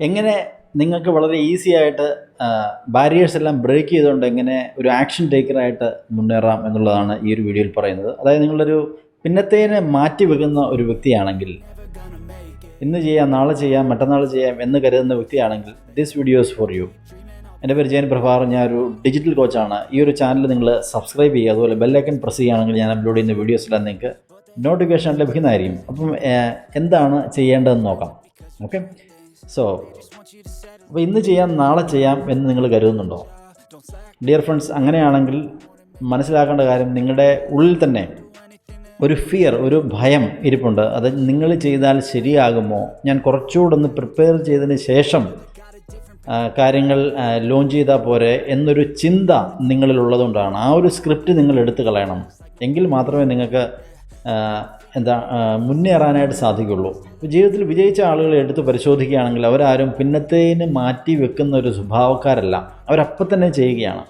എങ്ങനെ നിങ്ങൾക്ക് വളരെ ഈസി ആയിട്ട് ബാരിയേഴ്സ് എല്ലാം ബ്രേക്ക് ചെയ്തുകൊണ്ട് എങ്ങനെ ഒരു ആക്ഷൻ ടേക്കറായിട്ട് മുന്നേറാം എന്നുള്ളതാണ് ഈ ഒരു വീഡിയോയിൽ പറയുന്നത്. അതായത് നിങ്ങളൊരു പിന്നത്തേനെ മാറ്റി വെക്കുന്ന ഒരു വ്യക്തിയാണെങ്കിൽ ഇന്ന് ചെയ്യാം നാളെ ചെയ്യാം മറ്റന്നാൾ ചെയ്യാം എന്ന് കരുതുന്ന വ്യക്തിയാണെങ്കിൽ ദിസ് വീഡിയോസ് ഫോർ യു എന്റെ പേര് ജയൻ പ്രഭാർ ഞാൻ ഒരു ഡിജിറ്റൽ കോച്ചാണ് ഈ ഒരു ചാനൽ നിങ്ങൾ സബ്സ്ക്രൈബ് ചെയ്യുക അതുപോലെ ബെല്ലൈക്കൻ പ്രസ് ചെയ്യുകയാണെങ്കിൽ ഞാൻ അപ്ലോഡ് ചെയ്യുന്ന വീഡിയോസിലെല്ലാം നിങ്ങൾക്ക് നോട്ടിഫിക്കേഷൻ ലഭിക്കുന്നതായിരിക്കും. അപ്പം എന്താണ് ചെയ്യേണ്ടതെന്ന് നോക്കാം. ഓക്കെ സോ അപ്പോൾ ഇന്ന് ചെയ്യാം നാളെ ചെയ്യാം എന്ന് നിങ്ങൾ കരുതുന്നുണ്ടോ? ഡിയർ ഫ്രണ്ട്സ് അങ്ങനെയാണെങ്കിൽ മനസ്സിലാക്കേണ്ട കാര്യം നിങ്ങളുടെ ഉള്ളിൽ തന്നെ ഒരു ഫിയർ ഒരു ഭയം ഇരിപ്പുണ്ട്. അത് നിങ്ങൾ ചെയ്താൽ ശരിയാകുമോ? ഞാൻ കുറച്ചുകൂടെ ഒന്ന് പ്രിപ്പയർ ചെയ്തതിന് ശേഷം കാര്യങ്ങൾ ലോഞ്ച് ചെയ്താൽ പോരെ എന്നൊരു ചിന്ത നിങ്ങളിലുള്ളതുകൊണ്ടാണ്. ആ ഒരു സ്ക്രിപ്റ്റ് നിങ്ങൾ എടുത്തു കളയണം. എങ്കിൽ മാത്രമേ നിങ്ങൾക്ക് എന്താ മുന്നേറാനായിട്ട് സാധിക്കുള്ളൂ. ജീവിതത്തിൽ വിജയിച്ച ആളുകളെ എടുത്ത് പരിശോധിക്കുകയാണെങ്കിൽ അവരാരും പിന്നത്തേന് മാറ്റി വെക്കുന്ന ഒരു സ്വഭാവക്കാരല്ല. അവരപ്പം തന്നെ ചെയ്യുകയാണ്.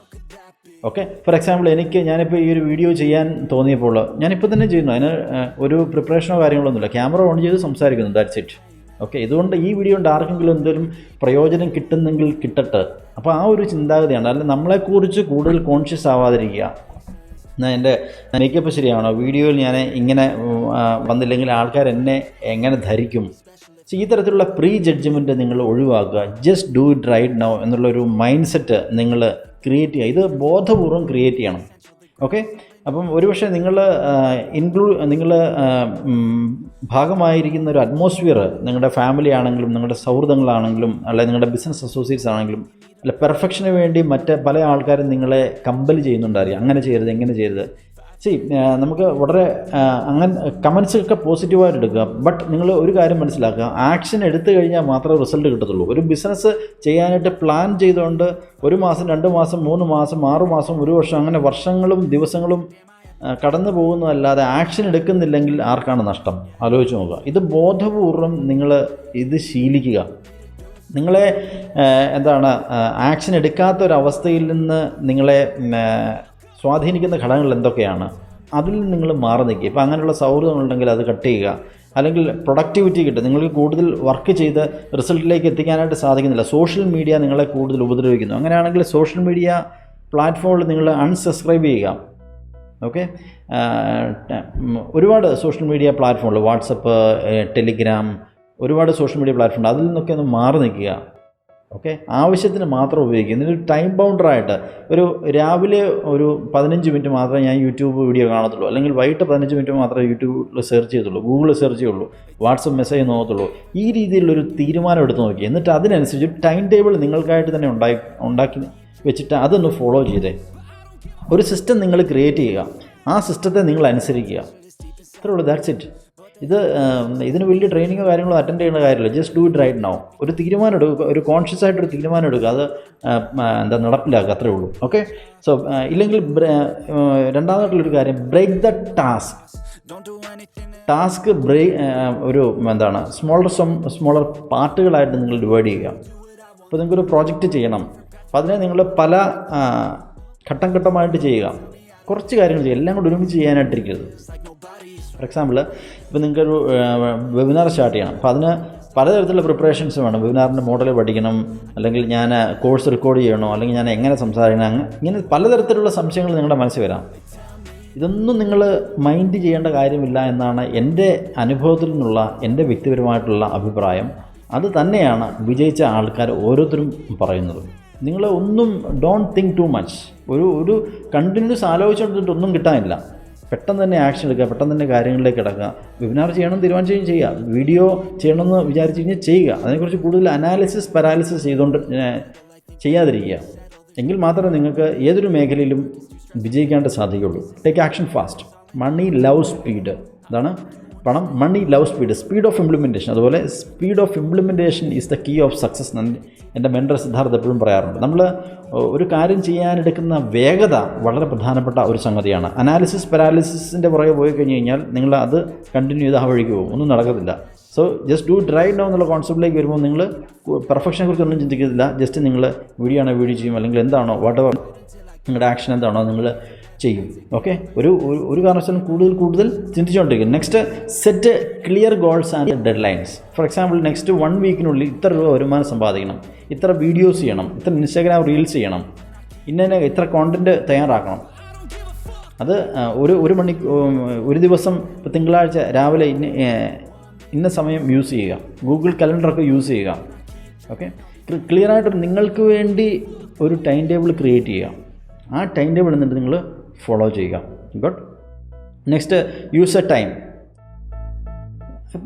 ഓക്കെ? ഫോർ എക്സാമ്പിൾ എനിക്ക് ഞാനിപ്പോൾ ഈ ഒരു വീഡിയോ ചെയ്യാൻ തോന്നിയപ്പോൾ ഞാനിപ്പോൾ തന്നെ ചെയ്യുന്നു. അതിന് ഒരു പ്രിപ്പറേഷനോ കാര്യങ്ങളൊന്നുമില്ല ക്യാമറ ഓൺ ചെയ്ത് സംസാരിക്കുന്നു. That's it okay? ഇതുകൊണ്ട് ഈ വീഡിയോ കൊണ്ട് ആർക്കെങ്കിലും എന്തെങ്കിലും പ്രയോജനം കിട്ടുന്നെങ്കിൽ കിട്ടട്ടെ. അപ്പോൾ ആ ഒരു ചിന്താഗതിയാണ്. അല്ലെങ്കിൽ നമ്മളെക്കുറിച്ച് കൂടുതൽ കോൺഷ്യസ് ആവാതിരിക്കുക. എന്നാൽ എന്റെ മേക്കപ്പ് ശരിയാണോ വീഡിയോയിൽ ഞാൻ ഇങ്ങനെ വന്നില്ലെങ്കിൽ ആൾക്കാർ എന്നെ എങ്ങനെ ധരിക്കും? സോ ഈ തരത്തിലുള്ള പ്രീ ജഡ്ജ്മെന്റ് നിങ്ങൾ ഒഴിവാക്കുക. Just do it right now എന്നുള്ളൊരു മൈൻഡ് സെറ്റ് നിങ്ങൾ ക്രിയേറ്റ് ചെയ്യുക. ഇത് ബോധപൂർവം ക്രിയേറ്റ് ചെയ്യണം. ഓക്കെ അപ്പം ഒരുപക്ഷെ നിങ്ങൾ ഇൻക്ലൂ നിങ്ങൾ ഭാഗമായിരിക്കുന്ന ഒരു അറ്റ്മോസ്ഫിയർ നിങ്ങളുടെ ഫാമിലി ആണെങ്കിലും നിങ്ങളുടെ സൗഹൃദങ്ങളാണെങ്കിലും അല്ലെങ്കിൽ നിങ്ങളുടെ ബിസിനസ് അസോസിയേറ്റ്സ് ആണെങ്കിലും അല്ല പെർഫെക്ഷന് വേണ്ടി മറ്റ് പല ആൾക്കാരും നിങ്ങളെ കമ്പൽ ചെയ്യുന്നുണ്ടായിരിക്കും അങ്ങനെ ചെയ്യരുത് എങ്ങനെ ചെയ്യരുത്. സി നമുക്ക് വളരെ അങ്ങനെ കമൻസൊക്കെ പോസിറ്റീവായിട്ട് എടുക്കുക ബട്ട് നിങ്ങൾ ഒരു കാര്യം മനസ്സിലാക്കുക. ആക്ഷൻ എടുത്തു കഴിഞ്ഞാൽ മാത്രമേ റിസൾട്ട് കിട്ടത്തുള്ളൂ. ഒരു ബിസിനസ് ചെയ്യാനായിട്ട് പ്ലാൻ ചെയ്തുകൊണ്ട് ഒരു മാസം രണ്ട് മാസം മൂന്ന് മാസം ആറു മാസം ഒരു വർഷം അങ്ങനെ വർഷങ്ങളും ദിവസങ്ങളും കടന്നു പോകുന്നതല്ലാതെ ആക്ഷൻ എടുക്കുന്നില്ലെങ്കിൽ ആർക്കാണ് നഷ്ടം? ആലോചിച്ച് നോക്കുക. ഇത് ബോധപൂർവം നിങ്ങൾ ഇത് ശീലിക്കുക. നിങ്ങളെ എന്താണ് ആക്ഷൻ എടുക്കാത്ത ഒരവസ്ഥയിൽ നിന്ന് നിങ്ങളെ സ്വാധീനിക്കുന്ന ഘടകങ്ങൾ എന്തൊക്കെയാണ്? അതിൽ നിങ്ങൾ മാറി നിൽക്കുക. ഇപ്പോൾ അങ്ങനെയുള്ള സൗഹൃദങ്ങളുണ്ടെങ്കിൽ അത് കട്ട് ചെയ്യുക. അല്ലെങ്കിൽ പ്രൊഡക്ടിവിറ്റി കിട്ടും. നിങ്ങൾക്ക് കൂടുതൽ വർക്ക് ചെയ്ത് റിസൾട്ടിലേക്ക് എത്തിക്കാനായിട്ട് സാധിക്കുന്നില്ല. സോഷ്യൽ മീഡിയ നിങ്ങളെ കൂടുതൽ ഉപദ്രവിക്കുന്നു. അങ്ങനെയാണെങ്കിൽ സോഷ്യൽ മീഡിയ പ്ലാറ്റ്ഫോമിൽ നിങ്ങൾ അൺസബ്സ്ക്രൈബ് ചെയ്യുക. ഓക്കെ ഒരുപാട് സോഷ്യൽ മീഡിയ പ്ലാറ്റ്ഫോമുകൾ വാട്സപ്പ് ടെലിഗ്രാം ഒരുപാട് സോഷ്യൽ മീഡിയ പ്ലാറ്റ്ഫോം അതിൽ നിന്നൊക്കെ ഒന്ന് മാറി നിൽക്കുക. ഓക്കെ? ആവശ്യത്തിന് മാത്രം ഉപയോഗിക്കുക. ഒരു ടൈം ബൗണ്ടറായിട്ട് ഒരു രാവിലെ ഒരു പതിനഞ്ച് മിനിറ്റ് മാത്രമേ ഞാൻ യൂട്യൂബ് വീഡിയോ കാണത്തുള്ളൂ. അല്ലെങ്കിൽ വൈകിട്ട് പതിനഞ്ച് മിനിറ്റ് മാത്രമേ യൂട്യൂബിൽ സെർച്ച് ചെയ്യത്തുള്ളൂ. ഗൂഗിളിൽ സെർച്ച് ചെയ്യുള്ളൂ. വാട്സപ്പ് മെസ്സേജ് നോക്കത്തുള്ളൂ. ഈ രീതിയിലുള്ളൊരു തീരുമാനം എടുത്ത് നോക്കി എന്നിട്ട് അതിനനുസരിച്ച് ടൈം ടേബിൾ നിങ്ങൾക്കായിട്ട് തന്നെ ഉണ്ടാക്കി ഉണ്ടാക്കി വെച്ചിട്ട് അതൊന്ന് ഫോളോ ചെയ്തേ. ഒരു സിസ്റ്റം നിങ്ങൾ ക്രിയേറ്റ് ചെയ്യുക. ആ സിസ്റ്റത്തെ നിങ്ങൾ അനുസരിക്കുക. അത്രേ ഉള്ളൂ. ദാറ്റ്സ് ഇറ്റ് ഇത് ഇതിന് വലിയ ട്രെയിനിങ്ങോ കാര്യങ്ങളോ അറ്റൻഡ് ചെയ്യേണ്ട കാര്യമില്ല. Just do it right now ഒരു തീരുമാനം എടുക്കുക ഒരു കോൺഷ്യസ് ആയിട്ടൊരു തീരുമാനം എടുക്കുക. അത് എന്താ നടപ്പിലാക്കുക. അത്രേ ഉള്ളൂ. ഓക്കെ സോ ഇല്ലെങ്കിൽ രണ്ടാമതായിട്ടുള്ളൊരു കാര്യം break the task task break ഒരു എന്താണ് സ്മോളർ സം സ്മോളർ പാർട്ടുകളായിട്ട് നിങ്ങൾ ഡിവൈഡ് ചെയ്യുക. അപ്പോൾ നിങ്ങൾക്കൊരു പ്രോജക്റ്റ് ചെയ്യണം. അപ്പോൾ അതിനെ നിങ്ങൾ പല ഘട്ടം ഘട്ടമായിട്ട് ചെയ്യുക. കുറച്ച് കാര്യങ്ങൾ ചെയ്യുക. എല്ലാം കൂടി ഒരുമിച്ച് ചെയ്യാനായിട്ടിരിക്കരുത്. ഫോർ എക്സാമ്പിൾ ഇപ്പോൾ നിങ്ങൾക്കൊരു വെബിനാർ സ്റ്റാർട്ട് ചെയ്യണം. അപ്പോൾ അതിന് പലതരത്തിലുള്ള പ്രിപ്പറേഷൻസ് വേണം. വെബിനാറിന്റെ മോഡൽ പഠിക്കണം. അല്ലെങ്കിൽ ഞാൻ കോഴ്സ് റെക്കോർഡ് ചെയ്യണോ? അല്ലെങ്കിൽ ഞാൻ എങ്ങനെ സംസാരിക്കണം? ഇങ്ങനെ പലതരത്തിലുള്ള സംശയങ്ങൾ നിങ്ങളുടെ മനസ്സിൽ വരാം. ഇതൊന്നും നിങ്ങൾ മൈൻഡ് ചെയ്യേണ്ട കാര്യമില്ല എന്നാണ് എന്റെ അനുഭവത്തിൽ നിന്നുള്ള എന്റെ വ്യക്തിപരമായിട്ടുള്ള അഭിപ്രായം. അത് തന്നെയാണ് വിജയിച്ച ആൾക്കാർ ഓരോരുത്തരും പറയുന്നത്. നിങ്ങൾ ഒന്നും ഡോണ്ട് തിങ്ക് ടു മച്ച് ഒരു ഒരു കണ്ടിന്യൂസ് ആലോചിച്ചുകൊണ്ടിട്ട് ഒന്നും കിട്ടാനില്ല. പെട്ടെന്ന് തന്നെ ആക്ഷൻ എടുക്കുക പെട്ടെന്ന് തന്നെ കാര്യങ്ങളിലേക്ക് കിടക്കുക. വെബിനാർ ചെയ്യണം തീരുമാനിച്ചു ചെയ്യുക. വീഡിയോ ചെയ്യണമെന്ന് വിചാരിച്ചു കഴിഞ്ഞാൽ ചെയ്യുക. അതിനെക്കുറിച്ച് കൂടുതൽ അനാലിസിസ് പാരാലിസിസ് ചെയ്തുകൊണ്ട് ചെയ്യാതിരിക്കുക. എങ്കിൽ മാത്രമേ നിങ്ങൾക്ക് ഏതൊരു മേഖലയിലും വിജയിക്കാനായിട്ട് സാധിക്കുകയുള്ളൂ. Take action fast money love speed അതാണ് പണം money love speed speed of implementation അതുപോലെ speed of implementation is the key of success എന്റെ മെൻഡർ സിദ്ധാർത്ഥ എപ്പോഴും പറയാറുണ്ട്. നമ്മൾ ഒരു കാര്യം ചെയ്യാനെടുക്കുന്ന വേഗത വളരെ പ്രധാനപ്പെട്ട ഒരു സംഗതിയാണ്. അനാലിസിസ് പാരാലിസിസിന്റെ പുറകെ പോയി കഴിഞ്ഞ് കഴിഞ്ഞാൽ നിങ്ങൾ അത് കണ്ടിന്യൂ ചെയ്ത് ആ വഴിക്ക് പോകും. ഒന്നും നടക്കത്തില്ല. So just do dry down എന്നുള്ള കോൺസെപ്റ്റിലേക്ക് വരുമ്പോൾ നിങ്ങൾ പെർഫെക്ഷനെ കുറിച്ച് ഒന്നും ചിന്തിക്കത്തില്ല. ജസ്റ്റ് നിങ്ങൾ വീഡിയോ ആണോ വീഡിയോ ചെയ്യും അല്ലെങ്കിൽ എന്താണോ വാട്ട് എവർ നിങ്ങളുടെ ആക്ഷൻ എന്താണോ നിങ്ങൾ ചെയ്യും. ഓക്കെ ഒരു ഒരു- കാരണവശാലും കൂടുതൽ കൂടുതൽ ചിന്തിച്ചുകൊണ്ടിരിക്കും. Next set clear goals and deadlines for example next one വീക്കിനുള്ളിൽ ഇത്ര രൂപ വരുമാനം സമ്പാദിക്കണം. ഇത്ര വീഡിയോസ് ചെയ്യണം. ഇത്ര ഇൻസ്റ്റാഗ്രാം റീൽസ് ചെയ്യണം. ഇന്ന ഇത്ര കോണ്ടന്റ് തയ്യാറാക്കണം. അത് ഒരു ഒരു മണി ഒരു ദിവസം ഇപ്പോൾ തിങ്കളാഴ്ച രാവിലെ ഇന്ന ഇന്ന സമയം യൂസ് ചെയ്യുക. ഗൂഗിൾ കലണ്ടറൊക്കെ യൂസ് ചെയ്യുക. ഓക്കെ ക്ലിയറായിട്ട് നിങ്ങൾക്ക് വേണ്ടി ഒരു ടൈം ടേബിൾ ക്രിയേറ്റ് ചെയ്യുക. ആ ടൈം ടേബിൾ എന്നിട്ട് നിങ്ങൾ ഫോളോ ചെയ്യുക. Good next use a time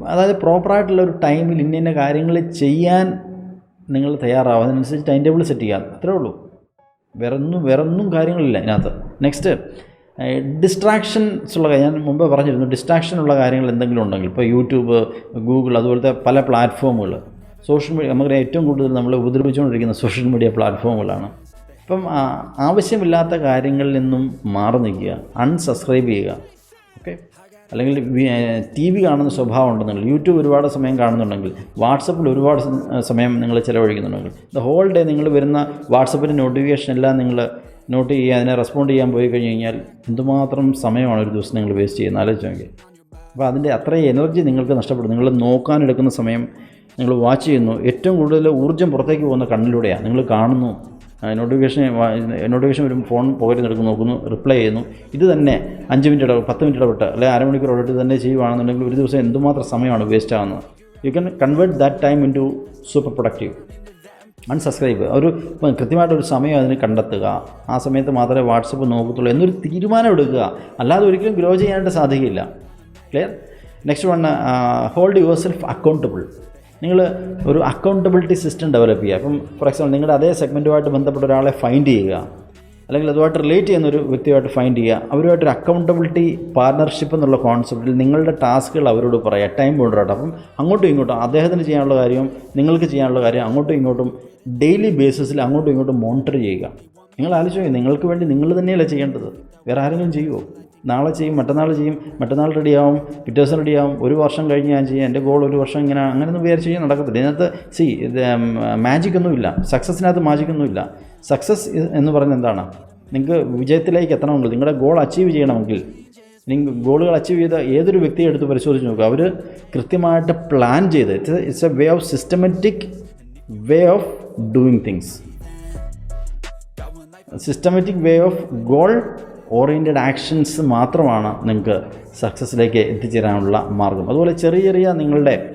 അതായത് പ്രോപ്പറായിട്ടുള്ള ഒരു ടൈമിൽ ഇന്ന ഇന്ന കാര്യങ്ങൾ ചെയ്യാൻ നിങ്ങൾ തയ്യാറാവുക അതിനനുസരിച്ച് ടൈം ടേബിൾ സെറ്റ് ചെയ്യാം അത്രേ ഉള്ളൂ. വേറൊന്നും വേറൊന്നും കാര്യങ്ങളില്ല ഇതിനകത്ത്. നെക്സ്റ്റ് ഡിസ്ട്രാക്ഷൻസ് ഉള്ള ഞാൻ മുമ്പേ പറഞ്ഞിരുന്നു ഡിസ്ട്രാക്ഷൻ ഉള്ള കാര്യങ്ങൾ എന്തെങ്കിലും ഉണ്ടെങ്കിൽ. ഇപ്പോൾ യൂട്യൂബ് ഗൂഗിൾ അതുപോലത്തെ പല പ്ലാറ്റ്ഫോമുകൾ സോഷ്യൽ മീഡിയ നമുക്ക് ഏറ്റവും കൂടുതൽ നമ്മൾ ഉപദ്രവിച്ചുകൊണ്ടിരിക്കുന്ന സോഷ്യൽ മീഡിയ പ്ലാറ്റ്ഫോമുകളാണ് അപ്പം ആവശ്യമില്ലാത്ത കാര്യങ്ങളിൽ നിന്നും മാറി നിൽക്കുക അൺസബ്സ്ക്രൈബ് ചെയ്യുക. ഓക്കെ അല്ലെങ്കിൽ ടി വി കാണുന്ന സ്വഭാവം ഉണ്ടെന്നുണ്ടെങ്കിൽ യൂട്യൂബ് ഒരുപാട് സമയം കാണുന്നുണ്ടെങ്കിൽ വാട്സപ്പിൽ ഒരുപാട് സമയം നിങ്ങൾ ചിലവഴിക്കുന്നുണ്ടെങ്കിൽ ദ ഹോൾ ഡേ നിങ്ങൾ വരുന്ന വാട്സപ്പിന്റെ നോട്ടിഫിക്കേഷൻ എല്ലാം നിങ്ങൾ നോട്ട് ചെയ്യുക അതിനെ റെസ്പോണ്ട് ചെയ്യാൻ പോയി കഴിഞ്ഞ് കഴിഞ്ഞാൽ എന്തുമാത്രം സമയമാണ് ഒരു ദിവസം നിങ്ങൾ വേസ്റ്റ് ചെയ്യുന്നത്? ആലോചിച്ച് നോക്കി അപ്പോൾ അതിന്റെ അത്രയും എനർജി നിങ്ങൾക്ക് നഷ്ടപ്പെടും. നിങ്ങൾ നോക്കാനെടുക്കുന്ന സമയം നിങ്ങൾ വാച്ച് ചെയ്യുന്നു. ഏറ്റവും കൂടുതൽ ഊർജം പുറത്തേക്ക് പോകുന്ന കണ്ണിലൂടെയാണ്. നിങ്ങൾ കാണുന്നു. നോട്ടിഫിക്കേഷൻ നോട്ടിഫിക്കേഷൻ വരും ഫോൺ പോയിട്ട് എടുക്കുന്നു നോക്കുന്നു റിപ്ലൈ ചെയ്യുന്നു. ഇത് തന്നെ അഞ്ച് മിനിറ്റ് ഇടവിട്ട് പത്ത് മിനിറ്റ് ഇടവിട്ട് അല്ലെങ്കിൽ അരമണിക്കൂർ ഇടവിട്ട് തന്നെ ചെയ്യുകയാണെന്നുണ്ടെങ്കിൽ ഒരു ദിവസം എന്തുമാത്രം സമയമാണ് വേസ്റ്റ് ആകുന്നത് you can convert that time into super productive unsubscribe ഒരു കൃത്യമായിട്ട് കൃത്യമായിട്ടൊരു സമയം അതിന് കണ്ടെത്തുക. ആ സമയത്ത് മാത്രമേ വാട്സപ്പ് നോക്കത്തുള്ളൂ എന്നൊരു തീരുമാനം എടുക്കുക. അല്ലാതെ ഒരിക്കലും ഗ്രോ ചെയ്യാനായിട്ട് സാധിക്കില്ല. Clear next one hold yourself accountable നിങ്ങൾ ഒരു അക്കൗണ്ടബിലിറ്റി സിസ്റ്റം ഡെവലപ്പ് ചെയ്യുക. അപ്പം ഫോർ എക്സാമ്പിൾ നിങ്ങളുടെ അതേ സെഗ്മെന്റുമായിട്ട് ബന്ധപ്പെട്ട ഒരാളെ ഫൈൻഡ് ചെയ്യുക. അല്ലെങ്കിൽ അതുമായിട്ട് റിലേറ്റ് ചെയ്യുന്ന ഒരു വ്യക്തിയുമായിട്ട് ഫൈൻഡ് ചെയ്യുക. അവരുമായിട്ടൊരു അക്കൗണ്ടബിലിറ്റി പാർട്ണർഷിപ്പ് എന്നുള്ള കോൺസെപ്റ്റിൽ നിങ്ങളുടെ ടാസ്കുകൾ അവരോട് പറയുക ടൈം കൊണ്ടുവരട്ടെ അപ്പം അങ്ങോട്ടും ഇങ്ങോട്ടും അദ്ദേഹത്തിന് ചെയ്യാനുള്ള കാര്യവും നിങ്ങൾക്ക് ചെയ്യാനുള്ള കാര്യം അങ്ങോട്ടും ഇങ്ങോട്ടും ഡെയിലി ബേസിസിൽ അങ്ങോട്ടും ഇങ്ങോട്ടും മോണിറ്റർ ചെയ്യുക. നിങ്ങൾ ആലോചിക്കുക നിങ്ങൾക്ക് വേണ്ടി നിങ്ങൾ തന്നെയല്ലേ ചെയ്യേണ്ടത്. വേറെ ആരെങ്കിലും ചെയ്യുമോ നാളെ ചെയ്യും മറ്റന്നാൾ ചെയ്യും മറ്റന്നാൾ റെഡിയാവും പിറ്റേ ദിവസം റെഡിയാവും ഒരു വർഷം കഴിഞ്ഞ് ഞാൻ ചെയ്യും എന്റെ ഗോൾ ഒരു വർഷം ഇങ്ങനെ അങ്ങനെയൊന്നും വിചാരിച്ച് കഴിഞ്ഞാൽ നടക്കത്തില്ല. ഇതിനകത്ത് സി ഇത് മാജിക് ഒന്നുമില്ല സക്സസ്സിനകത്ത് മാജിക് ഒന്നുമില്ല സക്സസ് എന്ന് പറയുന്നത് എന്താണ്? നിങ്ങൾക്ക് വിജയത്തിലേക്ക് എത്തണമെങ്കിൽ നിങ്ങളുടെ ഗോൾ അച്ചീവ് ചെയ്യണമെങ്കിൽ നിങ്ങൾ ഗോളുകൾ അച്ചീവ് ചെയ്ത ഏതൊരു വ്യക്തിയെ എടുത്ത് പരിശോധിച്ച് നോക്കുക. അവർ കൃത്യമായിട്ട് പ്ലാൻ ചെയ്ത് it's it's a way of systematic way of doing things systematic way of goal oriented actions മാത്രമാണ് നിങ്ങൾക്ക് സക്സസ്സിലേക്ക് എത്തിച്ചേരാനുള്ള മാർഗം. അതുപോലെ ചെറിയ ചെറിയ നിങ്ങളുടെ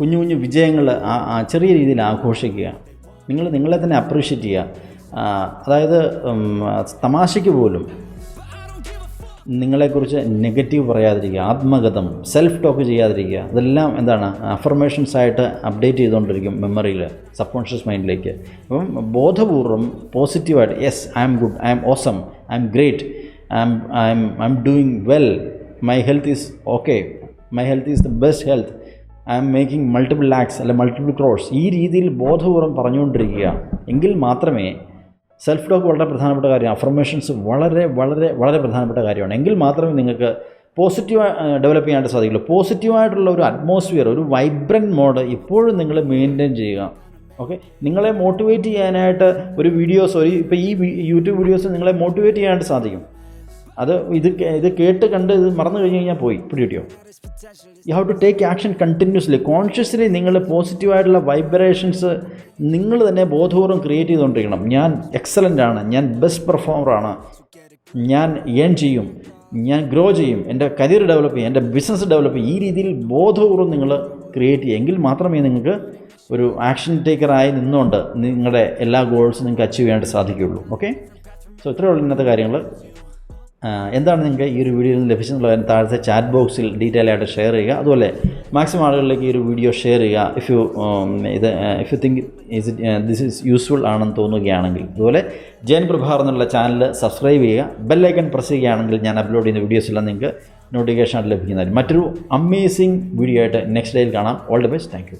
കുഞ്ഞു കുഞ്ഞു വിജയങ്ങൾ ചെറിയ രീതിയിൽ ആഘോഷിക്കുക. നിങ്ങൾ നിങ്ങളെ തന്നെ അപ്രീഷിയേറ്റ് ചെയ്യുക. അതായത് തമാശയ്ക്ക് പോലും നിങ്ങളെക്കുറിച്ച് നെഗറ്റീവ് പറയാതിരിക്കുക ആത്മഗതം സെൽഫ് ടോക്ക് ചെയ്യാതിരിക്കുക അതെല്ലാം എന്താണ് അഫർമേഷൻസ് ആയിട്ട് അപ്ഡേറ്റ് ചെയ്തുകൊണ്ടിരിക്കും മെമ്മറിയിൽ സബ് കോൺഷ്യസ് മൈൻഡിലേക്ക് അപ്പം ബോധപൂർവം പോസിറ്റീവായിട്ട് yes I'm good I'm awesome I'm great I'm I'm I'm doing well my health is okay my health is the best health I'm making multiple lakhs അല്ലെ മൾട്ടിപ്പിൾ ക്രോഡ്സ് ഈ രീതിയിൽ ബോധപൂർവം പറഞ്ഞുകൊണ്ടിരിക്കുക. എങ്കിൽ മാത്രമേ സെൽഫ് ടോക്ക് വളരെ പ്രധാനപ്പെട്ട കാര്യമാണ് അഫർമേഷൻസ് വളരെ വളരെ വളരെ പ്രധാനപ്പെട്ട കാര്യമാണ്. എങ്കിൽ മാത്രമേ നിങ്ങൾക്ക് പോസിറ്റീവ് ഡെവലപ്പ് ചെയ്യാനായിട്ട് സാധിക്കുള്ളൂ. പോസിറ്റീവായിട്ടുള്ള ഒരു അറ്റ്മോസ്ഫിയർ ഒരു വൈബ്രന്റ് മോഡ് ഇപ്പോഴും നിങ്ങൾ മെയിന്റെയിൻ ചെയ്യുക. ഓക്കെ നിങ്ങളെ മോട്ടിവേറ്റ് ചെയ്യാനായിട്ട് ഒരു വീഡിയോസ് ഒരു ഇപ്പോൾ ഈ യൂട്യൂബ് വീഡിയോസ് നിങ്ങളെ മോട്ടിവേറ്റ് ചെയ്യാനായിട്ട് സാധിക്കും. അത് ഇത് ഇത് കേട്ട് കണ്ട് ഇത് മറന്നു കഴിഞ്ഞ് കഴിഞ്ഞാൽ പോയി. ഇപ്പോൾ കിട്ടിയോ? You have to take action continuously consciously നിങ്ങൾ പോസിറ്റീവായിട്ടുള്ള വൈബ്രേഷൻസ് നിങ്ങൾ തന്നെ ബോധപൂർവം ക്രിയേറ്റ് ചെയ്തുകൊണ്ടിരിക്കണം. ഞാൻ എക്സലന്റ് ആണ്. ഞാൻ ബെസ്റ്റ് പെർഫോമറാണ് ഞാൻ ഏൺ ചെയ്യും. ഞാൻ ഗ്രോ ചെയ്യും. എന്റെ കരിയർ ഡെവലപ്പ് ചെയ്യും. എന്റെ ബിസിനസ് ഡെവലപ്പ് ചെയ്യും. ഈ രീതിയിൽ ബോധപൂർവം നിങ്ങൾ ക്രിയേറ്റ് ചെയ്യുക എങ്കിൽ മാത്രമേ നിങ്ങൾക്ക് ഒരു ആക്ഷൻ ടേക്കറായി നിന്നുകൊണ്ട് നിങ്ങളുടെ എല്ലാ ഗോൾസും നിങ്ങൾക്ക് അച്ചീവ് ചെയ്യാനായിട്ട് സാധിക്കുകയുള്ളൂ. ഓക്കെ സോ ഇത്രയുള്ള ഇന്നത്തെ കാര്യങ്ങൾ. എന്താണ് നിങ്ങൾക്ക് ഈ ഒരു വീഡിയോയിൽ നിന്ന് ലഭിച്ചെന്നുള്ള കാര്യം താഴത്തെ ചാറ്റ് ബോക്സിൽ ഡീറ്റെയിൽ ആയിട്ട് ഷെയർ ചെയ്യുക. അതുപോലെ മാക്സിമം ആളുകളിലേക്ക് ഈ ഒരു വീഡിയോ ഷെയർ ചെയ്യുക. ഇഫ് യു ഇത് if you think is it this is useful ആണെന്ന് തോന്നുകയാണെങ്കിൽ. അതുപോലെ ജയൻ പ്രഭാർ എന്നുള്ള ചാനൽ സബ്സ്ക്രൈബ് ചെയ്യുക. ബെല്ലൈക്കൺ പ്രസ് ചെയ്യുകയാണെങ്കിൽ ഞാൻ അപ്ലോഡ് ചെയ്യുന്ന വീഡിയോസെല്ലാം നിങ്ങൾക്ക് നോട്ടിഫിക്കേഷൻ ആയിട്ട് ലഭിക്കുന്നതായിരിക്കും. മറ്റൊരു അമേസിംഗ് വീഡിയോ ആയിട്ട് നെക്സ്റ്റ് ഡേയിൽ കാണാം. All the best thank you